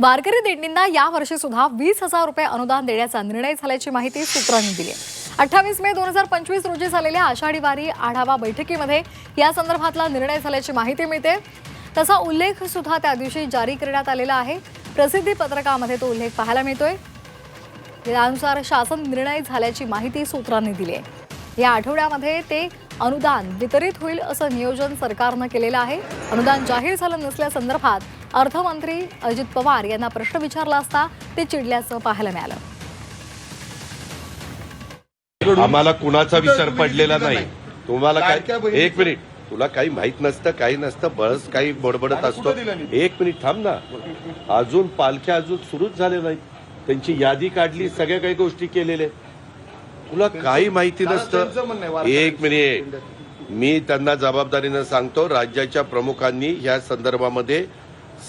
वारकरी देणींना या वर्षी सुद्धा वीस हजार रुपये अनुदान देण्याचा निर्णय झाल्याची माहिती सूत्रांनी दिली अठ्ठावीस मे दोन हजार पंचवीस रोजी झालेल्या आषाढी वारी आढावा बैठकीमध्ये या संदर्भातला निर्णय झाल्याची माहिती मिळते. तसा उल्लेख सुद्धा त्या दिवशी जारी करण्यात आलेला आहे. प्रसिद्धी पत्रकामध्ये तो उल्लेख पाहायला मिळतोय. त्यानुसार शासन निर्णय झाल्याची माहिती सूत्रांनी दिली आहे. या आठवड्यामध्ये ते अनुदान वितरित होईल असं नियोजन सरकारनं केलेलं आहे. अनुदान जाहीर झालं नसल्यासंदर्भात अर्थमंत्री अजित पवार यांना प्रश्न विचारला असता ते चिडल्याचं पाहायला मिळालं. आम्हाला कुणाचा विसर पडलेला नाही. तुम्हाला काय एक मिनिट. तुला काही माहीत नसतं काही नसतं बळच काही बडबडत असतो? एक मिनिट थांब ना. अजून पालख्या अजून सुरूच झाले नाहीत. त्यांची यादी काढली सगळ्या काही गोष्टी केलेल्या आहेत. तुला काही माहिती नसतं. एक मिनिट. मी त्यांना जबाबदारीनं सांगतो राज्याच्या प्रमुखांनी या संदर्भामध्ये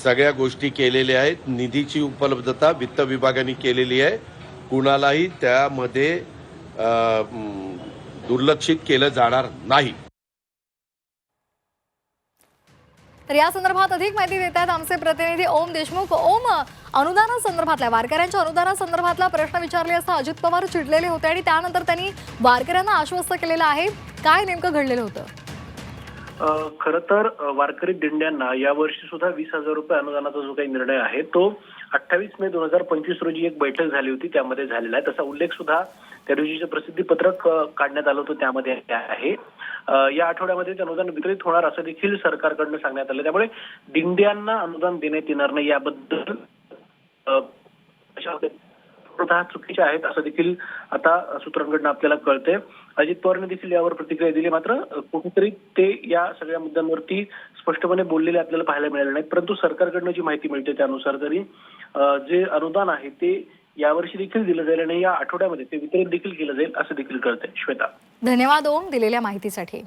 सगळ्या गोष्टी केलेल्या आहेत. निधीची उपलब्धता वित्त विभागाने केलेली आहे. कुणालाही त्यामध्ये दुर्लक्षित केलं जाणार नाही. तर या संदर्भात अधिक माहिती देत आहेत आमचे प्रतिनिधी ओम देशमुख. ओम अनुदानासंदर्भातल्या वारकऱ्यांच्या अनुदानासंदर्भातला प्रश्न विचारले असता अजित पवार चिडलेले होते आणि त्यानंतर त्यांनी वारकऱ्यांना आश्वस्त केलेलं आहे. काय नेमकं घडलेलं होतं? खर तर वारकरी दिंड्यांना यावर्षी सुद्धा वीस हजार रुपये अनुदानाचा जो काही निर्णय आहे तो अठ्ठावीस मे दोन हजार पंचवीस रोजी एक बैठक झाली होती त्यामध्ये झालेला आहे. तसा उल्लेख सुद्धा त्या दिवशीचं प्रसिद्धी पत्रक काढण्यात आलं होतं त्यामध्ये आहे. या आठवड्यामध्ये ते अनुदान वितरित होणार असं देखील सरकारकडनं सांगण्यात आलं. त्यामुळे दिंड्यांना अनुदान देण्यात येणार नाही याबद्दल अ, अशा चुकीच्या आहेत असं देखील आता सूत्रांकडून आपल्याला कळते अजित पवारने देखील यावर प्रतिक्रिया दिली. मात्र कुठेतरी ते या सगळ्या मुद्द्यांवरती स्पष्टपणे बोललेले आपल्याला पाहायला मिळाले नाहीत. परंतु सरकारकडनं जी माहिती मिळते त्यानुसार तरी जे अनुदान आहे ते यावर्षी देखील दिलं जाईल आणि या आठवड्यामध्ये ते वितरित देखील केलं जाईल असं देखील कळतंय. श्वेता. धन्यवाद ओम दिलेल्या माहितीसाठी.